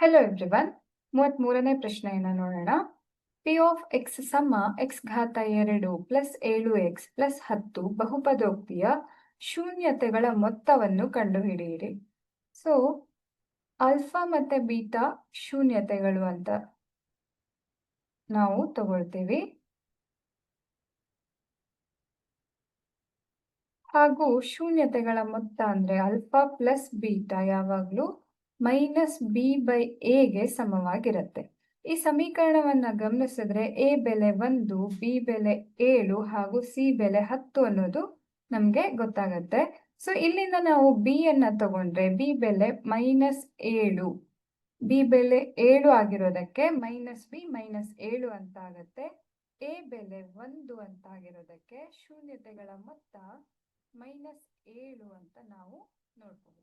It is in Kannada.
ಹೆಲೋ ಎವ್ರಿವನ್ ಮೂವತ್ತ್ ಮೂರನೇ ಪ್ರಶ್ನೆಯನ್ನ ನೋಡೋಣ. ಪಿ ಆಫ್ ಎಕ್ಸ್ ಸಮ ಎಕ್ಸ್ ಘಾತ ಎರಡು ಪ್ಲಸ್ ಏಳು ಎಕ್ಸ್ ಪ್ಲಸ್ ಹತ್ತು ಬಹುಪದೋಕ್ತಿಯ ಶೂನ್ಯತೆಗಳ ಮೊತ್ತವನ್ನು ಕಂಡುಹಿಡಿಯಿರಿ. ಸೊ ಅಲ್ಫಾ ಮತ್ತೆ ಬೀಟಾ ಶೂನ್ಯತೆಗಳು ಅಂತ ನಾವು ತಗೊಳ್ತೀವಿ. ಹಾಗೂ ಶೂನ್ಯತೆಗಳ ಮೊತ್ತ ಅಂದ್ರೆ ಅಲ್ಫಾ ಪ್ಲಸ್ ಬೀಟಾ ಯಾವಾಗಲೂ ಮೈನಸ್ ಬಿ ಬೈ ಎಗೆ ಸಮವಾಗಿರುತ್ತೆ. ಈ ಸಮೀಕರಣವನ್ನ ಗಮನಿಸಿದ್ರೆ ಎ ಬೆಲೆ ಒಂದು, ಬಿ ಬೆಲೆ ಏಳು ಹಾಗೂ ಸಿ ಬೆಲೆ ಹತ್ತು ಅನ್ನೋದು ನಮ್ಗೆ ಗೊತ್ತಾಗತ್ತೆ. ಸೊ ಇಲ್ಲಿಂದ ನಾವು ಬಿ ಅನ್ನ ತಗೊಂಡ್ರೆ ಬಿ ಬೆಲೆ ಮೈನಸ್ ಏಳು. ಬಿ ಬೆಲೆ ಏಳು ಆಗಿರೋದಕ್ಕೆ ಮೈನಸ್ ಬಿ ಮೈನಸ್ ಏಳು ಅಂತ ಆಗತ್ತೆ. ಎ ಬೆಲೆ ಒಂದು ಅಂತ ಆಗಿರೋದಕ್ಕೆ ಶೂನ್ಯತೆಗಳ ಮೊತ್ತ ಮೈನಸ್ ಏಳು ಅಂತ ನಾವು ನೋಡ್ಬೋದು.